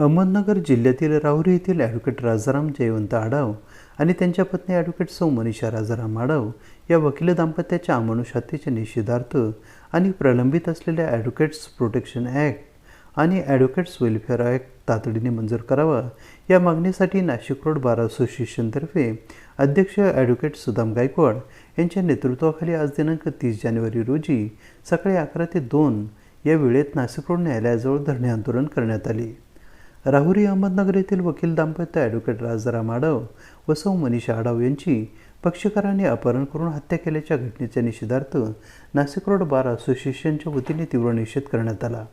अहमदनगर जिल्ह्यातील राहुरी येथील ॲडव्होकेट राजाराम जयवंत आडाव आणि त्यांच्या पत्नी ॲडव्होकेट सौ मनीषा राजाराम आडाव या वकील दाम्पत्याच्या अमानुषातेच्या निषेधार्थ आणि प्रलंबित असलेल्या ॲडव्होकेट्स प्रोटेक्शन ॲक्ट आणि ॲडव्होकेट्स वेलफेअर ॲक्ट तातडीने मंजूर करावा या मागणीसाठी नाशिक रोड बार असोसिएशनतर्फे अध्यक्ष ॲडव्होकेट सुदाम गायकवाड यांच्या नेतृत्वाखाली आज दिनांक तीस जानेवारी रोजी सकाळी अकरा ते दोन या वेळेत नाशिक रोड न्यायालयाजवळ धरणे आंदोलन करण्यात आले. राहुरी अहमदनगर येथील वकील दाम्पत्य ॲडव्होकेट राजाराम माडव व सौ मनीषा आडव यांची पक्षकारांनी अपहरण करून हत्या केल्याच्या घटनेच्या निषेधार्थ नाशिक रोड बार असोसिएशनच्या वतीने तीव्र निषेध करण्यात आला.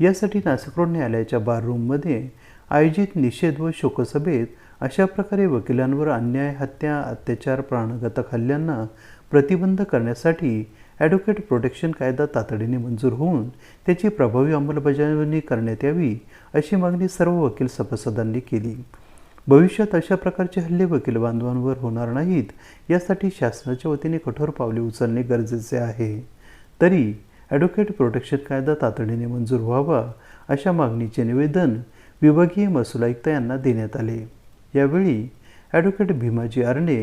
यासाठी नाशिक रोड न्यायालयाच्या बार रूममध्ये आयोजित निषेध व शोकसभेत अशा प्रकारे वकिलांवर अन्याय हत्या अत्याचार प्राणघातक हल्ल्यांना प्रतिबंध करण्यासाठी ॲडव्होकेट प्रोटेक्शन कायदा तातडीने मंजूर होऊन त्याची प्रभावी अंमलबजावणी करण्यात यावी अशी मागणी सर्व वकील सभासदांनी केली. भविष्यात अशा प्रकारचे हल्ले वकील बांधवांवर होणार नाहीत यासाठी शासनाच्या वतीने कठोर पावले उचलणे गरजेचे आहे. तरी ॲडव्होकेट प्रोटेक्शन कायदा तातडीने मंजूर व्हावा अशा मागणीचे निवेदन विभागीय महसूल आयुक्त यांना देण्यात आले. यावेळी ॲडव्होकेट भीमाजी आरणे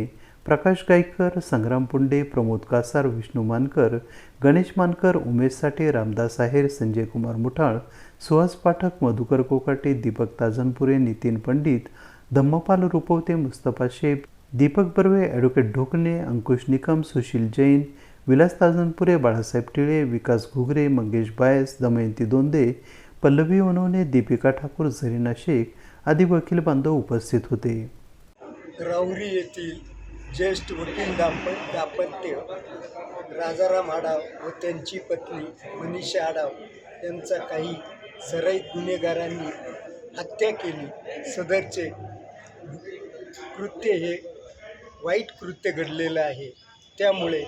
प्रकाश गायकर संग्राम पुंडे प्रमोद कासार विष्णू मानकर गणेश मानकर उमेश साठे रामदास आहेर संजय कुमार मुठाळ सुहास पाठक मधुकर कोकाटे दीपक ताजनपुरे नितीन पंडित धम्मपाल रुपवते मुस्तफा शेख दीपक बर्वे ॲडव्होकेट ढोकणे अंकुश निकम सुशील जैन विलास ताजनपुरे बाळासाहेब टिळे विकास घुगरे मंगेश बायस दमयंती दोंदे पल्लवी वनवणे दीपिका ठाकूर झरीना शेख आदी वकील बांधव उपस्थित होते. राहुरी येथील ज्येष्ठ वकील दाम्प दाम्पत्य राजाराम आडाव व त्यांची पत्नी मनीषा आडाव यांचा काही सराईत गुन्हेगारांनी हत्या केली. सदरचे कृत्य हे वाईट कृत्य घडलेलं आहे. त्यामुळे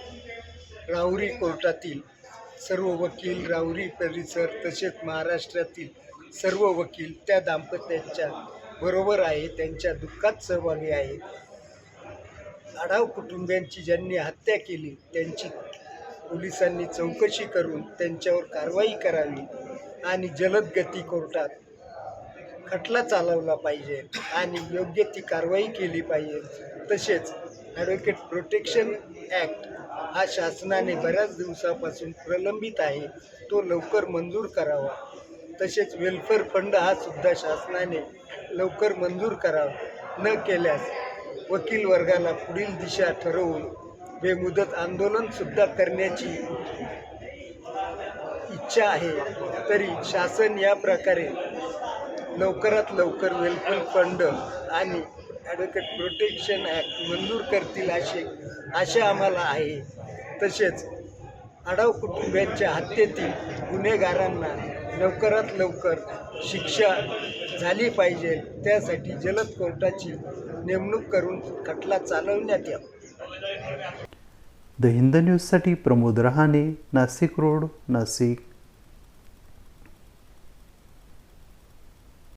राहुरी कोर्टातील सर्व वकील राहुरी परिसर तसेच महाराष्ट्रातील सर्व वकील त्या दाम्पत्याच्या बरोबर आहे त्यांच्या दुःखात सहभागी आहेत. आढाव कुटुंबियांची ज्यांनी हत्या केली त्यांची पोलिसांनी चौकशी करून त्यांच्यावर कारवाई करावी आणि जलद गती कोर्टात खटला चालवला पाहिजे आणि योग्य ती कारवाई केली पाहिजे. तसेच ॲडव्होकेट प्रोटेक्शन ॲक्ट हा शासनाने बऱ्याच दिवसापासून प्रलंबित आहे तो लवकर मंजूर करावा. तसेच वेलफेअर फंड हा सुद्धा शासनाने लवकर मंजूर करावा न केल्यास वकील वर्गाला पुढील दिशा ठरवून बेमुदत आंदोलनसुद्धा करण्याची इच्छा आहे तरी शासन या प्रकारे लवकरात लवकर वेलफेअर फंड आणि ॲडव्होकेट प्रोटेक्शन ॲक्ट मंजूर करतील असे आशा आम्हाला आहे. तसेच आडाव कुटुंबियांच्या हत्येतील गुन्हेगारांना लवकरात लवकर शिक्षा झाली पाहिजे. त्यासाठी जलद कोर्टाची नेमणूक करून खटला चालवण्यात यावा. द हिंद न्यूजसाठी प्रमोद रहाणे नाशिक रोड नाशिक.